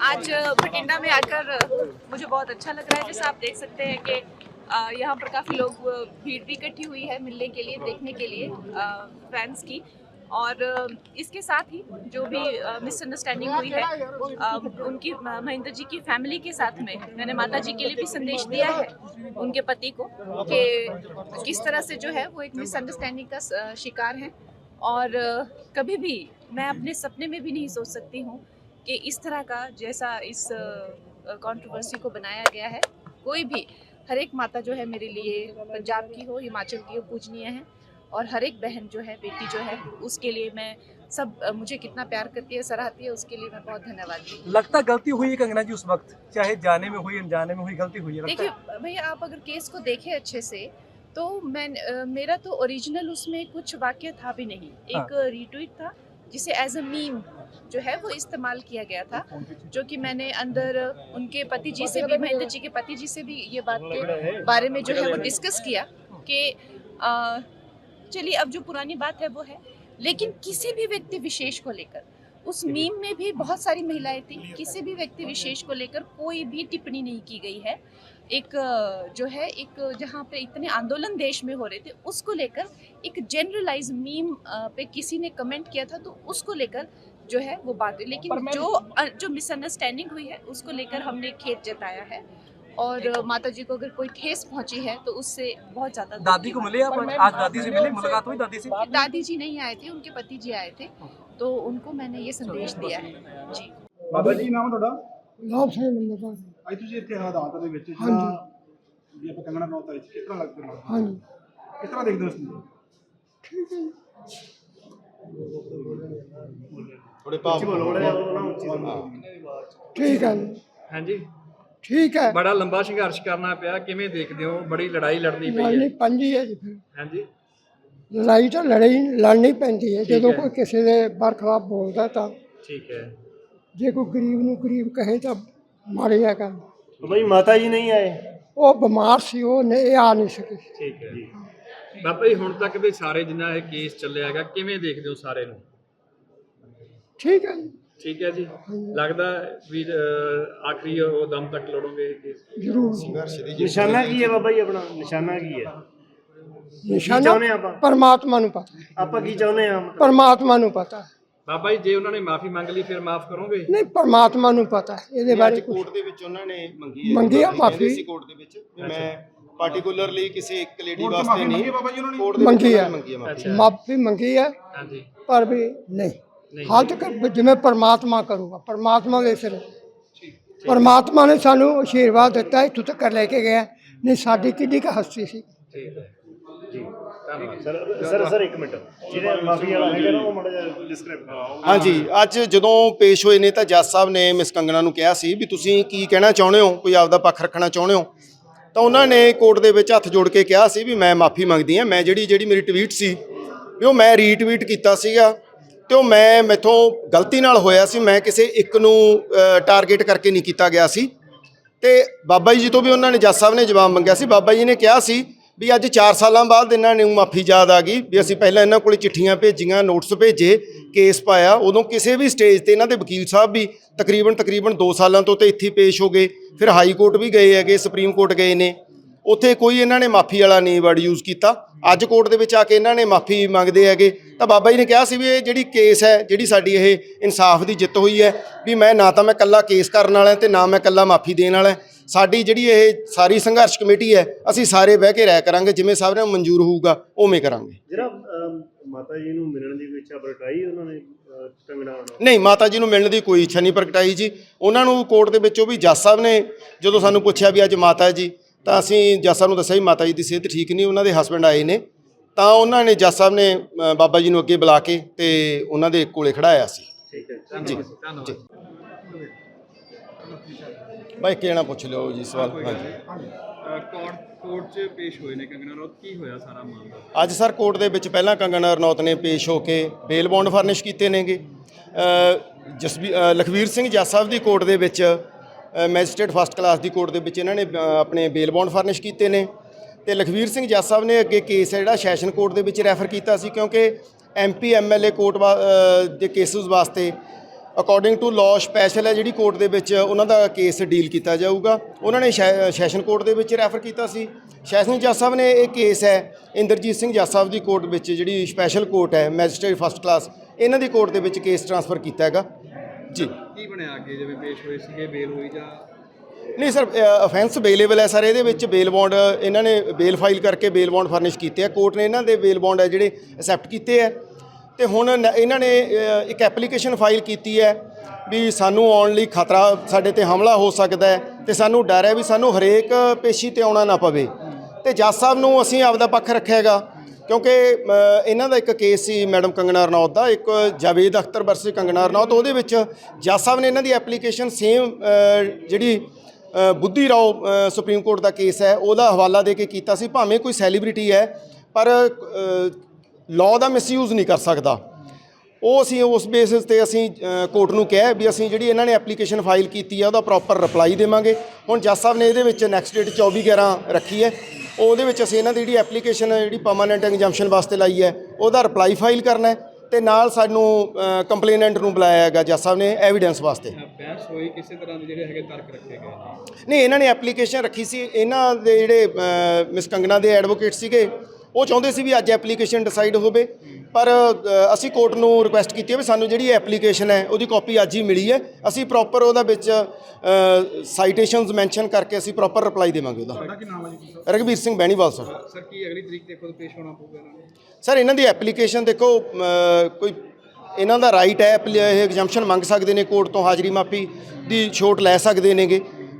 आज बठिंडा में आकर मुझे बहुत अच्छा लग रहा है जैसा आप देख सकते हैं कि यहाँ पर काफ़ी लोग भीड़ भी इकट्ठी हुई है मिलने के लिए देखने के लिए फैंस की। और इसके साथ ही जो भी मिसअंडरस्टैंडिंग हुई है उनकी महेंद्र जी की फैमिली के साथ में मैंने माता जी के लिए भी संदेश दिया है उनके पति को कि किस तरह से जो है वो एक मिसअंडरस्टैंडिंग का शिकार है। और कभी भी मैं अपने सपने में भी नहीं सोच सकती हूँ कि इस तरह का जैसा इस कंट्रोवर्सी को बनाया गया है। कोई भी हर एक माता जो है मेरे लिए पंजाब की हो हिमाचल की हो पूजनीय है और हर एक बहन जो है बेटी जो है उसके लिए मैं सब मुझे कितना प्यार करती है सराहती है उसके लिए मैं बहुत धन्यवाद लगता गलती हुई है कंगना जी उस वक्त? चाहे जाने में हुई अनजाने में हुई गलती हुई है देखिए भैया आप अगर केस को देखें अच्छे से तो मैं अ, मेरा तो ओरिजिनल उसमें कुछ वाक्य था भी नहीं। एक रीट्वीट था जिसे एज अ मीम जो है वो इस्तेमाल किया गया था जो कि मैंने अंदर उनके पति जी से भी महेंद्र जी के पति जी से भी ये बात के बारे में जो है वो डिस्कस किया कि चलिए अब जो पुरानी बात है वो है। लेकिन किसी भी व्यक्ति विशेष को लेकर उस मीम में भी बहुत सारी महिलाएँ थी। किसी भी व्यक्ति विशेष को लेकर कोई भी टिप्पणी नहीं की गई है। एक जो है एक जहाँ पे इतने आंदोलन देश में हो रहे थे उसको लेकर एक जनरलाइज मीम पे किसी ने कमेंट किया था तो उसको लेकर जो है वो बात हुई। लेकिन जो जो मिसअंडरस्टैंडिंग हुई है उसको लेकर हमने खेत जताया है। और माता जी को अगर कोई ठेस पहुँची है तो उससे बहुत ज़्यादा दादी को मिले आप आज दादी से मिले? मुलाकात हुई दादी से? दादी जी नहीं आए थे उनके पति जी आए थे। तो उनको मैंने ये संदेश दिया है जी ਬਾਬਾ ਜੀ ਕੀ ਨਾਮ ਹੈ ਤੁਹਾਡਾ ਲਾਭ ਸਿੰਘ ਨੰਬਰ ਅੱਜ ਤੁਸੀਂ ਇੱਥੇ ਹਾਲਾਤ ਦੇ ਵਿੱਚ ਹਾਂਜੀ। ਜਿਹੜਾ ਵੀ ਆਪਾਂ ਕੰਗਣਾ ਨੌਤ ਆਈ ਸੀ ਕਿਸ ਤਰ੍ਹਾਂ ਲੱਗਦਾ ਤੁਹਾਨੂੰ ਹਾਂਜੀ ਕਿਸ ਤਰ੍ਹਾਂ ਦੇਖਦੇ ਹੋ ਇਸ ਨੂੰ ਠੀਕ ਹੈ ਜੀ। ਥੋੜੇ ਭਾਵ ਠੀਕ ਹੈ ਜੀ ਹਾਂਜੀ ਠੀਕ ਹੈ ਬੜਾ ਲੰਬਾ ਸੰਘਰਸ਼ ਕਰਨਾ ਪਿਆ ਕਿਵੇਂ ਦੇਖਦੇ ਹੋ ਬੜੀ ਲੜਾਈ ਲੜਨੀ ਪਈ ਲੜਨੀ ਹੈ ਪੰਜੀ ਹੈ ਜੀ ਫਿਰ ਹਾਂਜੀ ਲੜਾਈ ਤਾਂ ਲੜੀ ਲੜਨੀ ਪੈਂਦੀ ਹੈ। ਜਦੋਂ। ਕੋਈ ਕਿਸੇ ਦੇ ਬਰਖਲਾਫ ਬੋਲਦਾ ਤਾਂ ਠੀਕ ਹੈ। ਜੇ ਕੋਈ ਗਰੀਬ ਨੂੰ ਗਰੀਬ ਕਹੇ ਤਾਂ ਹੈ ਗੱਲ ਬਈ ਮਾਤਾ ਜੀ ਨਹੀਂ ਆਏ? ਉਹ ਬਿਮਾਰ ਸੀ ਉਹ ਨਹੀਂ ਆ ਨਹੀਂ ਸਕੇ। ਠੀਕ ਹੈ ਬਾਬਾ ਜੀ ਹੁਣ ਤੱਕ ਵੀ ਸਾਰੇ ਜਿੰਨਾ ਇਹ ਕੇਸ ਚੱਲਿਆ ਹੈਗਾ ਕਿਵੇਂ ਦੇਖਦੇ ਹੋ ਸਾਰੇ ਨੂੰ? ਠੀਕ ਹੈ। ਜੀ ਠੀਕ ਹੈ ਜੀ। ਲੱਗਦਾ ਵੀ ਅਹ, ਆਖਰੀ ਉਹ ਦਮ ਤੱਕ ਲੜੋਗੇ ਇਹ ਕੇਸ? ਜ਼ਰੂਰ। ਨਿਸ਼ਾਨਾ ਕੀ ਹੈ ਬਾਬਾ ਜੀ ਆਪਣਾ? ਨਿਸ਼ਾਨਾ ਕੀ ਹੈ? ਨਿਸ਼ਾਨਾ ਚਾਹੁੰਦੇ ਆਪਾਂ? ਪਰਮਾਤਮਾ ਨੂੰ ਪਤਾ ਹੈ। ਆਪਾਂ ਕੀ ਚਾਹੁੰਦੇ ਆ ਪਰਮਾਤਮਾ ਨੂੰ ਪਤਾ ਹੈ। ਬਾਬਾ ਜੀ ਜੇ ਉਹਨਾਂ ਨੇ ਮਾਫੀ ਮੰਗ ਲਈ ਫਿਰ ਮਾਫ ਕਰੋਗੇ ਨਹੀਂ ਪਰਮਾਤਮਾ ਨੂੰ ਪਤਾ ਹੈ। ਇਹਦੇ ਬਾਰੇ ਕੋਰਟ ਦੇ ਵਿੱਚ ਉਹਨਾਂ ਨੇ ਮੰਗੀ ਹੈ ਮੰਗੀ ਆ ਕਹਿੰਦੇ ਮਾਫ਼ੀ। ਸੀ ਕੋਰਟ ਦੇ ਵਿੱਚ ਵੀ ਮੈਂ ਪਾਰਟਿਕੂਲਰਲੀ ਕਿਸੇ ਇੱਕ ਲੇਡੀ ਵਾਸਤੇ ਨਹੀਂ ਬਾਬਾ ਜੀ ਉਹਨਾਂ ਨੇ? ਕੋਰਟ ਦੇ ਵਿੱਚ ਮੰਗੀ ਉਹਨਾਂ ਆ। ਨੇ ਮੰਗੀ ਹੈ ਮਾਫ਼ੀ ਮੰਗੀ ਹੈ ਹਾਂਜੀ ਪਰ ਵੀ ਨਹੀਂ ਹਾਲ ਤੱਕ ਜਿਵੇਂ ਪਰਮਾਤਮਾ ਕਰੂਗਾ ਪਰਮਾਤਮਾ ਦੇ ਸਿਰ ਪਰਮਾਤਮਾ ਨੇ ਸਾਨੂੰ ਆਸ਼ੀਰਵਾਦ ਦਿੱਤਾ ਇੱਥੋਂ ਤੱਕ ਲੈ ਕੇ ਗਿਆ ਨਹੀਂ ਸਾਡੀ ਕਿੱਡੀ ਕੁ ਹਸਤੀ ਸੀ ਠੀਕ ਹੈ ਸਰ ਸਰ ਸਰ ਇੱਕ ਮਿੰਟ। ਜਿਹੜੇ ਮਾਫੀ ਵਾਲਾ ਹੈਗਾ ਨਾ ਉਹ ਮਾੜਾ ਜਿਹਾ ਡਿਸਕ੍ਰਾਈਬ ਕਰੋ। ਹਾਂਜੀ ਅੱਜ ਜਦੋਂ ਪੇਸ਼ ਹੋਏ ਨੇ ਤਾਂ ਜੱਜ ਸਾਹਿਬ ਨੇ ਮਿਸ ਕੰਗਣਾ ਨੂੰ ਕਿਹਾ ਸੀ ਵੀ ਤੁਸੀਂ ਕੀ ਕਹਿਣਾ ਚਾਹੁੰਦੇ ਹੋ ਕੋਈ ਆਪਦਾ ਪੱਖ ਰੱਖਣਾ ਚਾਹੁੰਦੇ ਹੋ? ਤਾਂ ਉਹਨਾਂ ਨੇ ਕੋਰਟ ਦੇ ਵਿੱਚ ਹੱਥ ਜੋੜ ਕੇ ਕਿਹਾ ਸੀ ਵੀ ਮੈਂ ਮਾਫੀ ਮੰਗਦੀ ਹਾਂ ਮੈਂ ਜਿਹੜੀ ਜਿਹੜੀ ਮੇਰੀ ਟਵੀਟ ਸੀ ਵੀ ਉਹ ਮੈਂ ਰੀਟਵੀਟ ਕੀਤਾ ਸੀਗਾ ਤੇ ਉਹ ਮੈਂ ਮੈਥੋਂ ਗਲਤੀ ਨਾਲ ਹੋਇਆ ਸੀ ਮੈਂ ਕਿਸੇ ਇੱਕ ਨੂੰ ਟਾਰਗੇਟ ਕਰਕੇ ਨਹੀਂ ਕੀਤਾ ਗਿਆ ਸੀ। ਤੇ ਬਾਬਾ ਜੀ ਤੋਂ ਵੀ ਉਹਨਾਂ ਨੇ ਜੱਜ ਸਾਹਿਬ ਨੇ ਜਵਾਬ ਮੰਗਿਆ ਸੀ ਬਾਬਾ ਜੀ ਨੇ ਕਿਹਾ ਸੀ ਵੀ ਅੱਜ 4 ਸਾਲਾਂ ਬਾਅਦ ਇਹਨਾਂ ਨੂੰ ਮਾਫੀ ਯਾਦ ਆ ਗਈ ਵੀ ਅਸੀਂ ਪਹਿਲਾਂ ਇਹਨਾਂ ਕੋਲ ਚਿੱਠੀਆਂ ਭੇਜੀਆਂ ਨੋਟਿਸ ਭੇਜੇ ਕੇਸ ਪਾਇਆ। ਉਦੋਂ ਕਿਸੇ ਵੀ ਸਟੇਜ ਤੇ ਇਹਨਾਂ ਦੇ ਵਕੀਲ ਸਾਹਿਬ ਵੀ ਤਕਰੀਬਨ ਤਕਰੀਬਨ 2 ਸਾਲਾਂ ਤੋਂ ਤੇ ਇੱਥੇ ਪੇਸ਼ ਹੋ ਗਏ। ਫਿਰ ਹਾਈ ਕੋਰਟ ਵੀ ਗਏ ਹੈਗੇ ਸੁਪਰੀਮ ਕੋਰਟ ਗਏ ਨੇ। ਉੱਥੇ ਕੋਈ ਇਹਨਾਂ ਨੇ ਮਾਫੀ ਵਾਲਾ ਨਹੀਂ ਵਰਡ ਯੂਜ਼ ਕੀਤਾ। ਅੱਜ ਕੋਰਟ ਦੇ ਵਿੱਚ ਆ ਕੇ ਇਹਨਾਂ ਨੇ ਮਾਫੀ ਮੰਗਦੇ ਹੈਗੇ। ਤਾਂ ਬਾਬਾ ਜੀ ਨੇ ਕਿਹਾ ਸੀ ਵੀ ਇਹ ਜਿਹੜੀ ਕੇਸ ਹੈ, ਜਿਹੜੀ ਸਾਡੀ ਇਹ ਇਨਸਾਫ ਦੀ ਜਿੱਤ ਹੋਈ ਹੈ, ਵੀ ਮੈਂ ਨਾ ਤਾਂ ਮੈਂ ਕੱਲਾ ਕੇਸ ਕਰਨ ਵਾਲਾ ਤੇ ਨਾ ਮੈਂ ਕੱਲਾ ਮਾਫੀ ਦੇਣ ਵਾਲਾ। ਸਾਡੀ ਜਿਹੜੀ ਇਹ ਸਾਰੀ ਸੰਘਰਸ਼ ਕਮੇਟੀ ਹੈ ਅਸੀਂ ਸਾਰੇ ਬਹਿ ਕੇ ਰਾਇ ਕਰਾਂਗੇ ਜਿਵੇਂ ਸਾਰਿਆਂ ਨੂੰ ਮਨਜ਼ੂਰ ਹੋਊਗਾ ਉਵੇਂ ਕਰਾਂਗੇ। ਜਿਹੜਾ ਮਾਤਾ ਜੀ ਨੂੰ ਮਿਲਣ ਦੀ ਕੋਈ ਇੱਛਾ ਪ੍ਰਗਟਾਈ ਉਹਨਾਂ ਨੇ ਨਹੀਂ ਮਾਤਾ ਜੀ ਨੂੰ ਮਿਲਣ ਦੀ ਕੋਈ ਇੱਛਾ ਨਹੀਂ ਪ੍ਰਗਟਾਈ ਜੀ। ਉਹਨਾਂ ਨੂੰ ਕੋਰਟ ਦੇ ਵਿੱਚੋਂ ਵੀ ਜੱਜ ਸਾਹਿਬ ਨੇ ਜਦੋਂ ਸਾਨੂੰ ਪੁੱਛਿਆ ਵੀ ਅੱਜ ਮਾਤਾ ਜੀ ਤਾਂ ਅਸੀਂ ਜੱਜ ਸਾਹਿਬ ਨੂੰ ਦੱਸਿਆ ਵੀ ਮਾਤਾ ਜੀ ਦੀ ਸਿਹਤ ਠੀਕ ਨਹੀਂ ਉਹਨਾਂ ਦੇ ਹਸਬੰਡ ਆਏ ਨੇ। ਤਾਂ ਉਹਨਾਂ ਨੇ ਜੱਜ ਸਾਹਿਬ ਨੇ ਬਾਬਾ ਜੀ ਨੂੰ ਅੱਗੇ ਬੁਲਾ ਕੇ ਤੇ ਉਹਨਾਂ ਦੇ ਕੋਲੇ ਖੜਾਇਆ ਸੀ। ਠੀਕ ਹੈ ਧੰਨਵਾਦ। ਬਾਈ ਕਿਹੜਾ ਪੁੱਛ ਲਿਓ ਜੀ ਸਵਾਲ? ਹਾਂਜੀ। ਕੋਰਟ ਕੋਰਟ 'ਚ ਪੇਸ਼ ਹੋਏ ਨੇ ਕੰਗਨਾ ਰੌਤ। ਕੀ ਹੋਇਆ ਸਾਰਾ ਮਾਮਲਾ? ਅੱਜ ਸਰ ਕੋਰਟ ਦੇ ਵਿੱਚ ਪਹਿਲਾਂ ਕੰਗਨਾ ਰਣੌਤ ਨੇ ਪੇਸ਼ ਹੋ ਕੇ ਬੇਲ ਬੌਂਡ ਫਰਨਿਸ਼ ਕੀਤੇ ਨੇਗੇ। ਜਸਬੀ ਲਖਵੀਰ ਸਿੰਘ ਜੱਜ ਸਾਹਿਬ ਦੀ ਕੋਰਟ ਦੇ ਵਿੱਚ ਮੈਜਿਸਟ੍ਰੇਟ ਫਸਟ ਕਲਾਸ ਦੀ ਕੋਰਟ ਦੇ ਵਿੱਚ ਇਹਨਾਂ ਨੇ ਆਪਣੇ ਬੇਲ ਬੌਂਡ ਫਰਨਿਸ਼ ਕੀਤੇ ਨੇ। ਤੇ ਲਖਵੀਰ ਸਿੰਘ ਜੱਜ ਸਾਹਿਬ ਨੇ ਅੱਗੇ ਕੇਸ ਹੈ ਜਿਹੜਾ ਸੈਸ਼ਨ ਕੋਰਟ ਦੇ ਵਿੱਚ ਰੈਫਰ ਕੀਤਾ ਸੀ ਕਿਉਂਕਿ ਐਮਪੀ ਐਮਐਲਏ ਕੋਰਟ ਦੇ ਕੇਸਿਸ ਵਾਸਤੇ ਅਕੋਰਡਿੰਗ ਟੂ ਲਾਅ ਸਪੈਸ਼ਲ ਹੈ ਜਿਹੜੀ ਕੋਰਟ ਦੇ ਵਿੱਚ ਉਹਨਾਂ ਦਾ ਕੇਸ ਡੀਲ ਕੀਤਾ ਜਾਊਗਾ। ਉਹਨਾਂ ਨੇ ਸੈਸ਼ਨ ਕੋਰਟ ਦੇ ਵਿੱਚ ਰੈਫਰ ਕੀਤਾ ਸੀ। ਸੈਸ਼ਨ ਜੱਜ ਸਾਹਿਬ ਨੇ ਇਹ ਕੇਸ ਹੈ ਇੰਦਰਜੀਤ ਸਿੰਘ ਜੱਜ ਸਾਹਿਬ ਦੀ ਕੋਰਟ ਵਿੱਚ ਜਿਹੜੀ ਸਪੈਸ਼ਲ ਕੋਰਟ ਹੈ ਮੈਜਿਸਟ੍ਰੇਟ ਫਸਟ ਕਲਾਸ ਇਹਨਾਂ ਦੀ ਕੋਰਟ ਦੇ ਵਿੱਚ ਕੇਸ ਟ੍ਰਾਂਸਫਰ ਕੀਤਾ ਹੈਗਾ। ਜੀ। ਕੀ ਬਣਿਆ ਅੱਗੇ? ਜਿਵੇਂ ਪੇਸ਼ ਹੋਏ ਸੀਗੇ ਬੇਲ ਹੋਈ ਜਾਂ? ਨਹੀਂ ਸਰ ਅਫੈਂਸ ਬੇਲੇਬਲ ਹੈ ਸਰ ਇਹਦੇ ਵਿੱਚ ਬੇਲ ਬੌਂਡ ਇਹਨਾਂ ਨੇ ਬੇਲ ਫਾਈਲ ਕਰਕੇ ਬੇਲ ਬੌਂਡ ਫਰਨਿਸ਼ ਕੀਤੇ ਆ। ਕੋਰਟ ਨੇ ਇਹਨਾਂ ਦੇ ਬੇਲ ਬੌਂਡ ਹੈ ਜਿਹੜੇ ਅਸੈਪਟ ਕੀਤੇ ਆ। ਤੇ ਹੁਣ ਨ- ਇਹਨਾਂ ਨੇ ਅ, ਇੱਕ ਐਪਲੀਕੇਸ਼ਨ ਫਾਈਲ ਕੀਤੀ ਹੈ ਵੀ ਸਾਨੂੰ ਆਉਣ ਲਈ ਖਤਰਾ ਸਾਡੇ ਤੇ ਹਮਲਾ ਹੋ ਸਕਦਾ ਹੈ ਤੇ ਸਾਨੂੰ ਡਰ ਹੈ ਵੀ ਸਾਨੂੰ ਹਰੇਕ ਪੇਸ਼ੀ ਤੇ ਆਉਣਾ ਨਾ ਪਵੇ। ਤੇ ਜੱਜ ਸਾਹਿਬ ਨੂੰ ਅਸੀਂ ਆਪਦਾ ਪੱਖ ਰੱਖਿਆ ਹੈਗਾ ਕਿਉਂਕਿ ਅ, ਇਹਨਾਂ ਦਾ ਇੱਕ ਕੇਸ ਸੀ ਮੈਡਮ ਕੰਗਣਾ ਰਣੌਤ ਦਾ ਇੱਕ ਜਾਵੇਦ ਅਖਤਰ ਵਰਸੇ ਕੰਗਣਾ ਰਣੌਤ ਉਹਦੇ ਵਿੱਚ ਜੱਜ ਸਾਹਿਬ ਨੇ ਇਹਨਾਂ ਦੀ ਐਪਲੀਕੇਸ਼ਨ ਸੇਮ ਜਿਹੜੀ ਅ, ਬੁੱਧੀ ਰਾਓ ਅ, ਸੁਪਰੀਮ ਕੋਰਟ ਦਾ ਕੇਸ ਹੈ ਉਹਦਾ ਹਵਾਲਾ ਦੇ ਕੇ ਕੀਤਾ ਸੀ ਭਾਵੇਂ ਕੋਈ ਸੈਲੀਬ੍ਰਿਟੀ ਹੈ ਪਰ ਲਾਅ ਦਾ ਮਿਸਯੂਜ਼ ਨਹੀਂ ਕਰ ਸਕਦਾ। ਉਹ ਅਸੀਂ ਉਸ ਬੇਸਿਸ ਤੇ ਅਸੀਂ ਕੋਰਟ ਨੂੰ ਕਿਹਾ ਵੀ ਅਸੀਂ ਜਿਹੜੀ ਇਹਨਾਂ ਨੇ ਐਪਲੀਕੇਸ਼ਨ ਫਾਈਲ ਕੀਤੀ ਹੈ ਉਹਦਾ ਪ੍ਰੋਪਰ ਰਿਪਲਾਈ ਦੇਵਾਂਗੇ। ਹੁਣ ਜੱਜ ਸਾਹਿਬ ਨੇ ਇਹਦੇ ਵਿੱਚ ਨੈਕਸਟ ਡੇਟ 24 11 ਰੱਖੀ ਹੈ। ਉਹਦੇ ਵਿੱਚ ਅਸੀਂ ਇਹਨਾਂ ਦੀ ਜਿਹੜੀ ਐਪਲੀਕੇਸ਼ਨ ਜਿਹੜੀ ਪਰਮਾਨੈਂਟ ਐਗਜ਼ੈਂਪਸ਼ਨ ਵਾਸਤੇ ਲਾਈ ਹੈ ਉਹਦਾ ਰਿਪਲਾਈ ਫਾਈਲ ਕਰਨਾ ਹੈ ਤੇ ਨਾਲ ਸਾਨੂੰ ਕੰਪਲੇਨੈਂਟ ਨੂੰ ਬੁਲਾਇਆ ਹੈਗਾ ਜੱਜ ਸਾਹਿਬ ਨੇ ਐਵੀਡੈਂਸ ਵਾਸਤੇ। ਬਹਿਸ ਹੋਈ ਕਿਸੇ ਤਰ੍ਹਾਂ ਦੇ ਜਿਹੜੇ ਹੈਗੇ ਤਰਕ ਰੱਖੇ ਗਏ ਨਹੀਂ ਇਹਨਾਂ ਨੇ ਐਪਲੀਕੇਸ਼ਨ ਰੱਖੀ ਸੀ। ਇਹਨਾਂ ਦੇ ਜਿਹੜੇ ਮਿਸ ਕੰਗਨਾ ਦੇ ਐਡਵੋਕੇਟ ਸੀਗੇ ਉਹ ਚਾਹੁੰਦੇ ਸੀ ਵੀ ਅੱਜ ਐਪਲੀਕੇਸ਼ਨ ਡਿਸਾਈਡ ਹੋਵੇ ਪਰ ਅਸੀਂ ਕੋਰਟ ਨੂੰ ਰਿਕੁਐਸਟ ਕੀਤੀ ਹੈ ਵੀ ਸਾਨੂੰ ਜਿਹੜੀ ਐਪਲੀਕੇਸ਼ਨ ਹੈ ਉਹਦੀ ਕਾਪੀ ਅੱਜ ਹੀ ਮਿਲੀ ਹੈ। ਅਸੀਂ ਪ੍ਰੋਪਰ ਉਹਦਾ ਵਿੱਚ ਸਾਈਟੇਸ਼ਨਸ ਮੈਂਸ਼ਨ ਕਰਕੇ ਅਸੀਂ ਪ੍ਰੋਪਰ ਰਿਪਲਾਈ ਦੇਵਾਂਗੇ ਉਹਦਾ। ਤੁਹਾਡਾ ਕੀ ਨਾਮ ਹੈ ਜੀ ਰਗਵੀਰ ਸਿੰਘ ਬੈਣੀਵਾਲ ਸਰ। ਸਰ ਕੀ ਅਗਲੀ ਤਰੀਕ ਤੇ ਖੁਦ ਪੇਸ਼ ਹੋਣਾ ਪਊਗਾ ਇਹਨਾਂ ਨੂੰ? ਸਰ ਇਹਨਾਂ ਦੀ ਐਪਲੀਕੇਸ਼ਨ ਦੇਖੋ ਕੋਈ ਇਹਨਾਂ ਦਾ ਰਾਈਟ ਹੈ ਇਹ ਐਗਜ਼ੈਂਪਸ਼ਨ ਮੰਗ ਸਕਦੇ ਨੇ ਕੋਰਟ ਤੋਂ ਹਾਜ਼ਰੀ ਮਾਫੀ ਦੀ ਛੋਟ ਲੈ ਸਕਦੇ ਨੇਗੇ।